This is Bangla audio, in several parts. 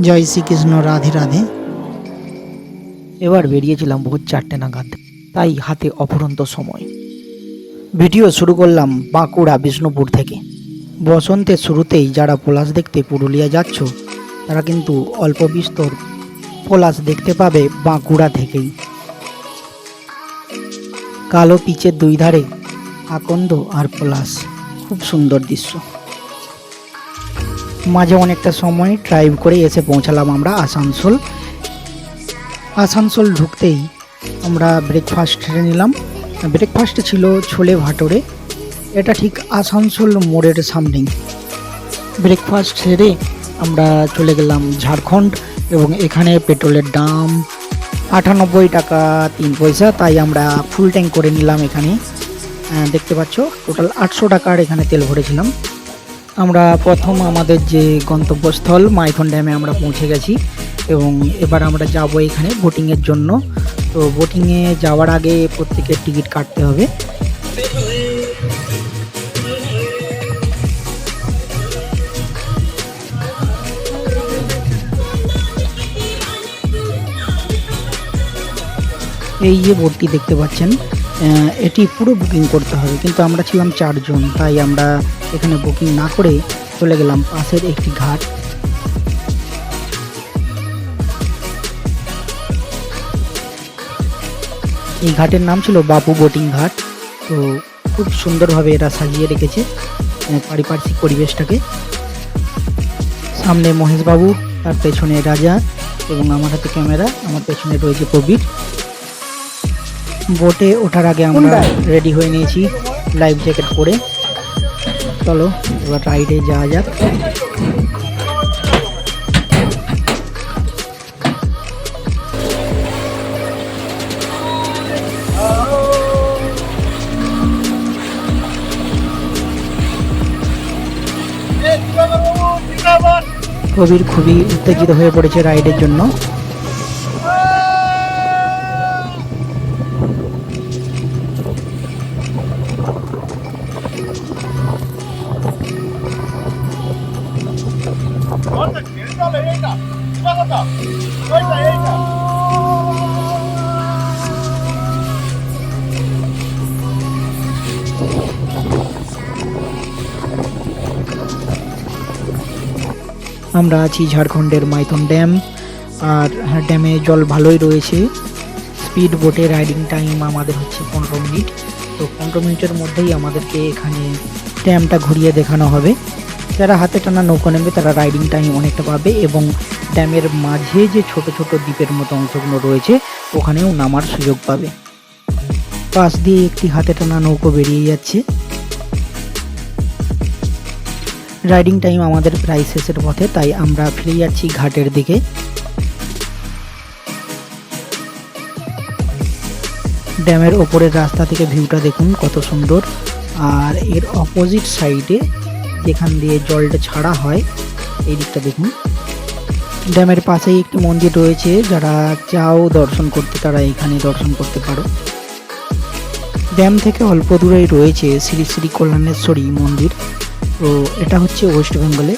জয় শ্রীকৃষ্ণ, রাধে রাধে। এবার বেরিয়েছিলাম ভোর চারটে নাগাদ, তাই হাতে অফুরন্ত সময়। ভিডিও শুরু করলাম বাঁকুড়া, বিষ্ণুপুর থেকে। বসন্তের শুরুতেই যারা পলাশ দেখতে পুরুলিয়া যাচ্ছ, তারা কিন্তু অল্প বিস্তর পলাশ দেখতে পাবে বাঁকুড়া থেকেই। কালো পিচের দুই ধারে আকন্দ আর পলাশ। খুব সুন্দর দৃশ্য। মাঝে অনেকটা সময় ড্রাইভ করে এসে পৌঁছালাম আমরা আসানসোল। আসানসোল ঢুকতেই আমরা ব্রেকফাস্ট নিলাম। ব্রেকফাস্ট ছিল ছোলে ভাটোরে। এটা ঠিক আসানসোল মোড়ের সামনেই। ব্রেকফাস্ট সেরে আমরা চলে গেলাম ঝাড়খণ্ড এবং এখানে পেট্রোলের দাম আটানব্বই টাকা তিন পয়সা, তাই আমরা ফুল ট্যাঙ্ক করে নিলাম এখানে। দেখতে পাচ্ছ টোটাল আটশো টাকার এখানে তেল ভরেছিলাম। আমরা প্রথম আমাদের যে গন্তব্যস্থল মাইথন ড্যামে আমরা পৌঁছে গেছি এবং এবার আমরা যাব এখানে বোটিংয়ের জন্য। তো বোটিংয়ে যাওয়ার আগে প্রত্যেকের টিকিট কাটতে হবে। এই যে বোটটি দেখতে পাচ্ছেন এটি পুরো বুকিং করতে হবে, কিন্তু আমরা ছিলাম চারজন, তাই আমরা এখানে বুকিং না করে চলে গেলাম পাশের একটি ঘাট। এই ঘাটের নাম ছিল বাপু বোটিং ঘাট। তো খুব সুন্দরভাবে এরা সাজিয়ে রেখেছে পারিপার্শ্বিক পরিবেশটাকে। সামনে মহেশবাবু তার পেছনে রাজা এবং আমার হাতে ক্যামেরা আমার পেছনে রয়েছে প্রবীর। বোটে ওঠার আগে আমরা রেডি হয়ে নিয়েছি লাইফ জ্যাকেট পরে। চলো এবার রাইডে যাওয়া যাক। কবির খুবই উত্তেজিত হয়ে পড়েছে রাইডের জন্য। আমরা আছি ঝাড়খণ্ডের মাইথন ড্যাম, আর ড্যামে জল ভালোই রয়েছে। স্পিড বোটে রাইডিং টাইম আমাদের হচ্ছে পনেরো মিনিট। তো পনেরো মিনিটের মধ্যেই আমাদেরকে এখানে ড্যামটা ঘুরিয়ে দেখানো হবে। যারা হাতে টানা নৌকো নেবে তারা রাইডিং টাইম অনেকটা পাবে এবং ড্যামের মাঝে যে ছোট ছোট দ্বীপের মতো অংশগুলো রয়েছে, ওখানেও নামার সুযোগ পাবে। পাশ দিয়ে একটি হাতে টানা নৌকো বেরিয়ে যাচ্ছে। রাইডিং টাইম আমাদের প্রায় শেষের পথে, তাই আমরা ফিরে যাচ্ছি ঘাটের দিকে। ড্যামের ওপরের রাস্তা থেকে ভিউটা দেখুন কত সুন্দর। আর এর অপোজিট সাইডে যেখান দিয়ে জলটা ছাড়া হয়, এই দিকটা দেখুন। ড্যামের পাশেই একটি মন্দির রয়েছে, যারা চাও দর্শন করতে, তারা এখানে দর্শন করতে পারো। ড্যাম থেকে অল্প দূরেই রয়েছে শ্রী শ্রী কল্যাণেশ্বরী মন্দির। তো এটা হচ্ছে ওয়েস্ট বেঙ্গলে।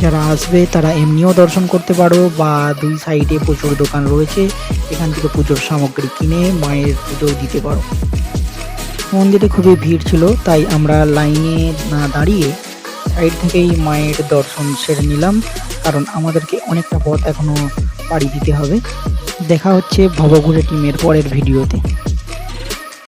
যারা আসবে, তারা এমনিও দর্শন করতে পারো, বা দুই সাইডে প্রচুর দোকান রয়েছে, এখান থেকে পুজোর সামগ্রী কিনে মায়ের পুজো দিতে পারো। মন্দিরে খুবই ভিড় ছিল, তাই আমরা লাইনে না দাঁড়িয়ে সাইড থেকেই মায়ের দর্শন সেরে নিলাম। কারণ আমাদেরকে অনেকটা পথ এখনও পাড়ি দিতে হবে। দেখা হচ্ছে ভবঘুরে টিমের পরের ভিডিওতে।